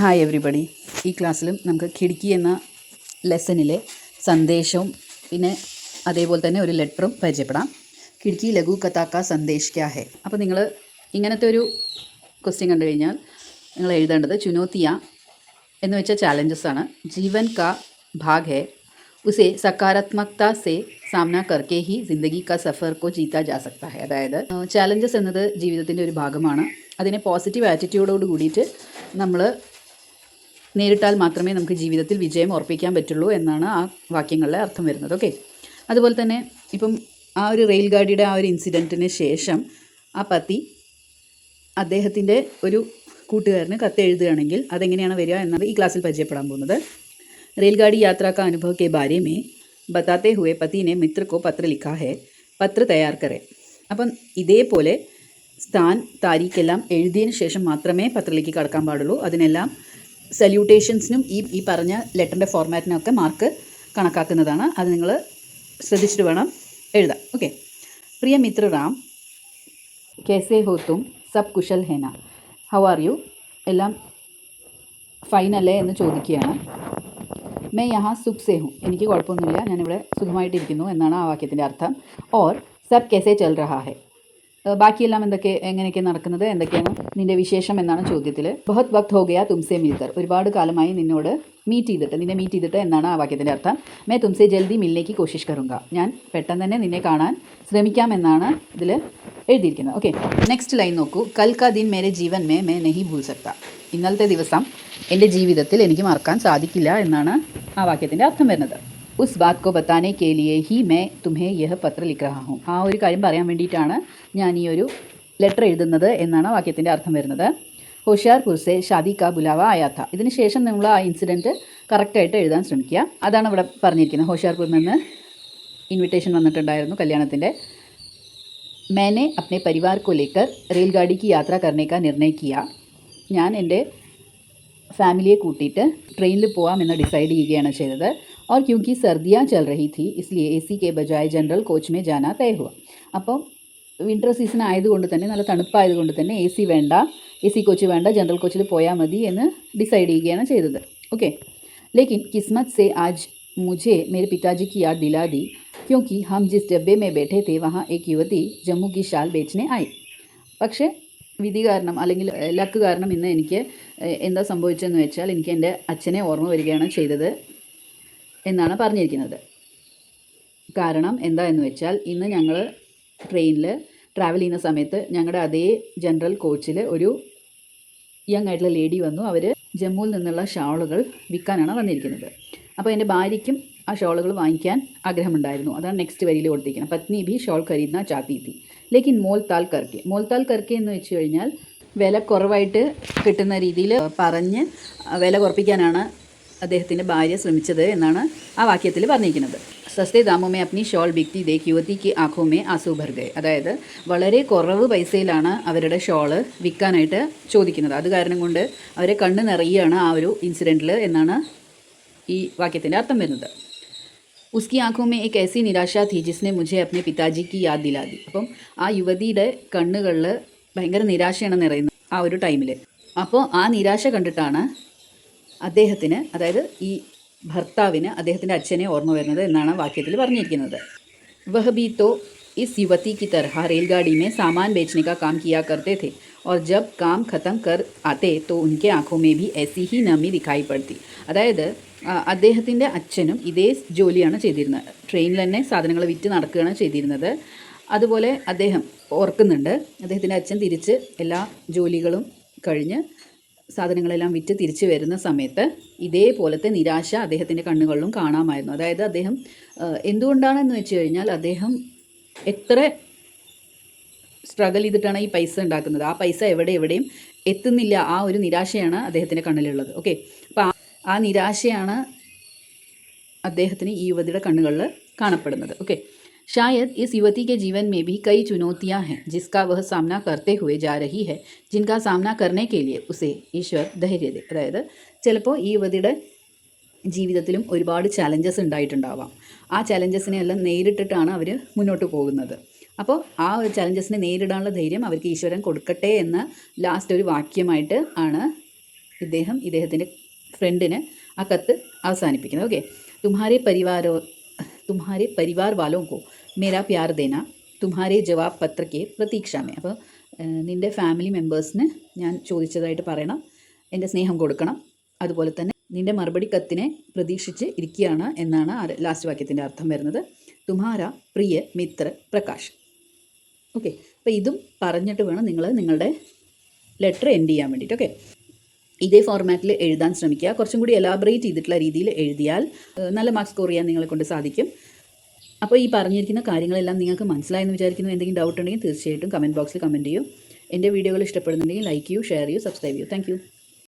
Hi everybody ഈ ക്ലാസ്സിലും നമുക്ക് കിടുക്കി എന്ന ലെസണിലെ സന്ദേശവും പിന്നെ അതേപോലെ തന്നെ ഒരു ലെറ്ററും പരിചയപ്പെടാം. കിടുക്കി ലഘു കഥാക്ക സന്ദേശ് ക്യാ അപ്പോൾ നിങ്ങൾ ഇങ്ങനത്തെ ഒരു ക്വസ്റ്റ്യൻ കണ്ടു കഴിഞ്ഞാൽ നിങ്ങൾ എഴുതേണ്ടത് ചുനോത്തിയ എന്ന് വെച്ചാൽ ചാലഞ്ചസ് ആണ്. ജീവൻ കാ ഭാഗ് ഹെ ഉസെ സക്കാരാത്മകത സെ സാമന കർക്കെ ഹി ജിന്ദഗി കാ സഫർ കോ ജീത്ത ജാ സക്ത ഹെ. അതായത് ചാലഞ്ചസ് എന്നത് ജീവിതത്തിന്റെ ഒരു ഭാഗമാണ്. അതിനെ പോസിറ്റീവ് ആറ്റിറ്റ്യൂഡോട് കൂടിയിട്ട് നമ്മൾ നേരിട്ടാൽ മാത്രമേ നമുക്ക് ജീവിതത്തിൽ വിജയം ഉറപ്പിക്കാൻ പറ്റുള്ളൂ എന്നാണ് ആ വാക്യങ്ങളിലെ അർത്ഥം വരുന്നത്. ഓക്കെ അതുപോലെ തന്നെ ഇപ്പം ആ ഒരു റെയിൽ ഗാഡിയുടെ ആ ഒരു ഇൻസിഡന്റിന് ശേഷം ആ പതി അദ്ദേഹത്തിന്റെ ഒരു കൂട്ടുകാരന് കത്ത് എഴുതുകയാണെങ്കിൽ അതെങ്ങനെയാണ് വരിക എന്നത് ഈ ക്ലാസ്സിൽ പരിചയപ്പെടാൻ പോകുന്നത്. റെയിൽ ഗാഡി യാത്രാക്ക അനുഭവക്കെ ഭാര്യമേ ബാരെ മേ ബത്താത്തെ ഹുവെ പതിനെ മിത്രക്കോ പത്ര ലിഖാഹെ പത്ര തയ്യാർക്കറെ അപ്പം ഇതേപോലെ സ്ഥാൻ താരീഖെല്ലാം എഴുതിയതിന് ശേഷം മാത്രമേ പത്രത്തിലേക്ക് കടക്കാൻ പാടുള്ളൂ. അതിനെല്ലാം സല്യൂട്ടേഷൻസിനും ഈ ഈ പറഞ്ഞ ലെറ്ററിന്റെ ഫോർമാറ്റിനൊക്കെ മാർക്ക് കണക്കാക്കുന്നതാണ്. അത് നിങ്ങൾ ശ്രദ്ധിച്ചിട്ട് വേണം എഴുതാം ഓക്കെ. പ്രിയ മിത്ര റാം കെസെ ഹോ തും സബ് കുശൽ ഹേന. ഹൗ ആർ യു എല്ലാം ഫൈൻ അല്ലേ എന്ന് ചോദിക്കുകയാണ്. മേ യഹാ സുഖ് സേ ഹും. എനിക്ക് കുഴപ്പമൊന്നുമില്ല. ഞാനിവിടെ സുഖമായിട്ടിരിക്കുന്നു എന്നാണ് ആ വാക്യത്തിന്റെ അർത്ഥം. ഓർ സബ് കെസെ ചൽ റഹാ ഹെ. ബാക്കിയെല്ലാം എന്തൊക്കെ എങ്ങനെയൊക്കെ നടക്കുന്നത് എന്തൊക്കെയാണ് നിന്റെ വിശേഷം എന്നാണ് ചോദ്യത്തിൽ ബഹത് വക്ത് ഹോ ഗയാ തുംസെ മിൽക്കർ ഒരുപാട് കാലമായി നിന്നോട് മീറ്റ് ചെയ്തിട്ട് നിന്നെ മീറ്റ് ചെയ്തിട്ട് എന്നാണ് ആ വാക്യത്തിന്റെ അർത്ഥം. മേ തുംസെ ജൽദി മില്ലേക്ക് കോശിഷ് കറുങ്ക ഞാൻ പെട്ടെന്ന് തന്നെ നിന്നെ കാണാൻ ശ്രമിക്കാമെന്നാണ് ഇതിൽ എഴുതിയിരിക്കുന്നത്. ഓക്കെ നെക്സ്റ്റ് ലൈൻ നോക്കൂ. കൽക്ക ദിൻ മേരെ ജീവൻ മേ മേ നെഹി ഭൂൽ സക്ത. ഇന്നലത്തെ ദിവസം എന്റെ ജീവിതത്തിൽ എനിക്ക് മറക്കാൻ സാധിക്കില്ല എന്നാണ് ആ വാക്യത്തിന്റെ അർത്ഥം വരുന്നത്. ഉസ് ബാത് കോ ബത്താനെ കെ ലിയെ ഹി മേ തുമേ യഹ് പത്ര ലിഖ് രഹാ ഹൂം ആ ഒരു കാര്യം പറയാൻ വേണ്ടിയിട്ടാണ് ഞാൻ ഈ ഒരു ലെറ്റർ എഴുതുന്നത് എന്നാണ് ആ വാക്യത്തിൻ്റെ അർത്ഥം വരുന്നത് ഹോഷിയാർപൂർ സെ ഷാദി കാ ബുലാവ ആയാത്ത ഇതിന് ശേഷം നിങ്ങൾ ആ ഇൻസിഡൻറ്റ് കറക്റ്റായിട്ട് എഴുതാൻ ശ്രമിക്കുക അതാണ് ഇവിടെ പറഞ്ഞിരിക്കുന്നത് ഹോഷിയാർപൂരിൽ നിന്ന് ഇൻവിറ്റേഷൻ വന്നിട്ടുണ്ടായിരുന്നു കല്യാണത്തിൻ്റെ मैंने अपने परिवार को लेकर रेलगाड़ी की यात्रा करने का निर्णय किया ഞാൻ എൻ്റെ ഫാമിലിയെ കൂട്ടിയിട്ട് ട്രെയിനിൽ പോകാമെന്ന് ഡിസൈഡ് ചെയ്യുകയാണ് ചെയ്തത് और क्योंकि सर्दियाँ चल रही थी इसलिए एसी के बजाय जनरल कोच में जाना तय हुआ അപ്പം വിൻ്റർ സീസൺ ആയതുകൊണ്ട് തന്നെ നല്ല തണുപ്പായതുകൊണ്ട് തന്നെ എ സി വേണ്ട എ സി കോച്ച് വേണ്ട ജനറൽ കോച്ചിൽ പോയാൽ മതി എന്ന് ഡിസൈഡ് ചെയ്യുകയാണ് ചെയ്തത് ഓക്കെ लेकिन किस्मत से आज मुझे मेरे पिताजी की याद दिला दी क्योंकि हम जिस डब्बे में बैठे थे वहाँ एक युवती जम्मू की शाल बेचने आई പക്ഷേ വിധി കാരണം അല്ലെങ്കിൽ ലക്ക് കാരണം ഇന്ന് എനിക്ക് ഏഹ്, എന്താ സംഭവിച്ചതെന്ന് വെച്ചാൽ എനിക്ക് എൻ്റെ അച്ഛനെ ഓർമ്മ വരികയാണ് ചെയ്തത് എന്നാണ് പറഞ്ഞിരിക്കുന്നത്. കാരണം എന്താ എന്ന് വെച്ചാൽ ഇന്ന് ഞങ്ങൾ ട്രെയിനിൽ ട്രാവൽ ചെയ്യുന്ന സമയത്ത് ഞങ്ങളുടെ അതേ ജനറൽ കോച്ചിൽ ഒരു യങ് ആയിട്ടുള്ള ലേഡി വന്നു. അവർ ജമ്മുവിൽ നിന്നുള്ള ഷാളുകൾ വിൽക്കാനാണ് വന്നിരിക്കുന്നത്. അപ്പോൾ എന്റെ ഭാര്യയ്ക്കും ആ ഷോളുകൾ വാങ്ങിക്കാൻ ആഗ്രഹമുണ്ടായിരുന്നു. അതാണ് നെക്സ്റ്റ് വരിയിൽ കൊടുത്തിരിക്കുന്നത്. പത്നി ബി ഷോൾ ഖരീദ്ന ചാത്തി തി. ലേക്കിൻ മോൽ താൽ കർക്കെ. മോൽ താൽ കർക്കെ എന്ന് വെച്ച് കഴിഞ്ഞാൽ വില കുറവായിട്ട് കിട്ടുന്ന രീതിയിൽ പറഞ്ഞ് വില കുറപ്പിക്കാനാണ് അദ്ദേഹത്തിന്റെ ഭാര്യ ശ്രമിച്ചത് എന്നാണ് ആ വാക്യത്തിൽ പറഞ്ഞിരിക്കുന്നത്. സസ്തേ ദാമോമേ അപ്നി ഷോൾ ബിക്തി ദേ യുവതിക്ക് ആഖോമേ ആസു ഭർഗെ അതായത് വളരെ കുറവ് പൈസയിലാണ് അവരുടെ ഷോൾ വിൽക്കാനായിട്ട് ചോദിക്കുന്നത്. അത് കാരണം കൊണ്ട് അവരെ കണ്ണ് നിറയുകയാണ് ആ ഒരു ഇൻസിഡന്റിൽ എന്നാണ് ഈ വാക്യത്തിന്റെ അർത്ഥം വരുന്നത്. ഉസ്കി ആഖോമേ ഏക്ക് ഏസി നിരാശ തീ ജിസ്നെ മുജെ അപ്നെ പിതാജിക്ക് യാദ് ദിലാദി. അപ്പം ആ യുവതിയുടെ കണ്ണുകളിൽ ഭയങ്കര നിരാശയാണ് നിറയുന്നത് ആ ഒരു ടൈമിൽ അപ്പോൾ ആ നിരാശ കണ്ടിട്ടാണ് അദ്ദേഹത്തിന് അതായത് ഈ ഭർത്താവിന് അദ്ദേഹത്തിൻ്റെ അച്ഛനെ ഓർമ്മ വരുന്നത് എന്നാണ് വാക്യത്തിൽ പറഞ്ഞിരിക്കുന്നത് वह भी तो इस युवती की तरह रेलगाड़ी में सामान बेचने का काम किया करते थे और जब काम ख़त्म कर आते तो उनके आंखों में भी ऐसी ही नमी दिखाई पड़ती അതായത് ആ, അദ്ദേഹത്തിൻ്റെ അച്ഛനും ഇതേ ജോലിയാണ് ചെയ്തിരുന്നത് ട്രെയിനിൽ തന്നെ സാധനങ്ങൾ വിറ്റ് നടക്കുകയാണ് ചെയ്തിരുന്നത് അതുപോലെ അദ്ദേഹം ഓർക്കുന്നുണ്ട് അദ്ദേഹത്തിൻ്റെ അച്ഛൻ തിരിച്ച് എല്ലാ ജോലികളും കഴിഞ്ഞ് സാധനങ്ങളെല്ലാം വിറ്റ് തിരിച്ചു വരുന്ന സമയത്ത് ഇതേപോലത്തെ നിരാശ അദ്ദേഹത്തിന്റെ കണ്ണുകളിലും കാണാമായിരുന്നു. അതായത് അദ്ദേഹം എന്തുകൊണ്ടാണെന്ന് വെച്ച് കഴിഞ്ഞാൽ അദ്ദേഹം എത്ര സ്ട്രഗിൾ ചെയ്തിട്ടാണ് ഈ പൈസ ഉണ്ടാക്കുന്നത്? ആ പൈസ എവിടെ എവിടെയും എത്തുന്നില്ല. ആ ഒരു നിരാശയാണ് അദ്ദേഹത്തിന്റെ കണ്ണിലുള്ളത്. ഓക്കെ അപ്പോൾ ആ നിരാശയാണ് അദ്ദേഹത്തിന് ഈ യുവതിയുടെ കണ്ണുകളിൽ കാണപ്പെടുന്നത്. ഓക്കെ शायद इस युवती के जीवन में भी कई चुनौतियां हैं जिसका वह सामना करते हुए जा रही है जिनका सामना करने के लिए उसे ഈശ്വർ ധൈര്യ ദേ അതായത് ചിലപ്പോൾ ഈ യുവതിയുടെ ജീവിതത്തിലും ഒരുപാട് ചലഞ്ചസ് ഉണ്ടായിട്ടുണ്ടാവാം ആ ചലഞ്ചസിനെ എല്ലാം നേരിട്ടിട്ടാണ് അവർ മുന്നോട്ട് പോകുന്നത് അപ്പോൾ ആ ഒരു ചലഞ്ചസിനെ നേരിടാനുള്ള ധൈര്യം അവർക്ക് ഈശ്വരൻ കൊടുക്കട്ടെ എന്ന ലാസ്റ്റ് ഒരു വാക്യമായിട്ട് ആണ് ഇദ്ദേഹം ഇദ്ദേഹത്തിൻ്റെ ഫ്രണ്ടിന് ആ കത്ത് അവസാനിപ്പിക്കുന്നത് ഓക്കെ തുമ്ഹാരെ പരിവാരോ തുമ്ഹാരെ പരിവാർ वालों കോ മേരാ പ്യാർ ദേന തുമ്ഹാരെ ജവാബ് പത്രയ്ക്ക് പ്രതീക്ഷാമേ അപ്പോൾ നിന്റെ ഫാമിലി മെമ്പേഴ്സിന് ഞാൻ ചോദിച്ചതായിട്ട് പറയണം. എന്റെ സ്നേഹം കൊടുക്കണം. അതുപോലെ തന്നെ നിന്റെ മറുപടി കത്തിനെ പ്രതീക്ഷിച്ച് ഇരിക്കുകയാണ് എന്നാണ് ലാസ്റ്റ് വാക്യത്തിന്റെ അർത്ഥം വരുന്നത്. തുമാര പ്രിയ മിത്ര പ്രകാശ്. ഓക്കെ അപ്പോൾ ഇതും പറഞ്ഞിട്ട് വേണം നിങ്ങൾ നിങ്ങളുടെ ലെറ്റർ എൻഡ് ചെയ്യാൻ വേണ്ടിയിട്ട്. ഓക്കെ ഇതേ ഫോർമാറ്റിൽ എഴുതാൻ ശ്രമിക്കുക. കുറച്ചും കൂടി എലാബറേറ്റ് ചെയ്തിട്ടുള്ള രീതിയിൽ എഴുതിയാൽ നല്ല മാർക്ക് സ്കോർ ചെയ്യാൻ നിങ്ങളെ കൊണ്ട് സാധിക്കും. അപ്പോൾ ഈ പറഞ്ഞിരിക്കുന്ന കാര്യങ്ങളെല്ലാം നിങ്ങൾക്ക് മനസ്സിലായെന്ന് വിചാരിക്കുന്നു. എന്തെങ്കിലും ഡൗട്ട് ഉണ്ടെങ്കിൽ തീർച്ചയായിട്ടും കമന്റ് ബോക്സിൽ കമന്റ് ചെയ്യൂ. എന്റെ വീഡിയോകൾ ഇഷ്ടപ്പെടുന്നുണ്ടെങ്കിൽ ലൈക്ക് ചെയ്യൂ ഷെയർ ചെയ്യൂ സബ്സ്ക്രൈബ് ചെയ്യൂ. താങ്ക്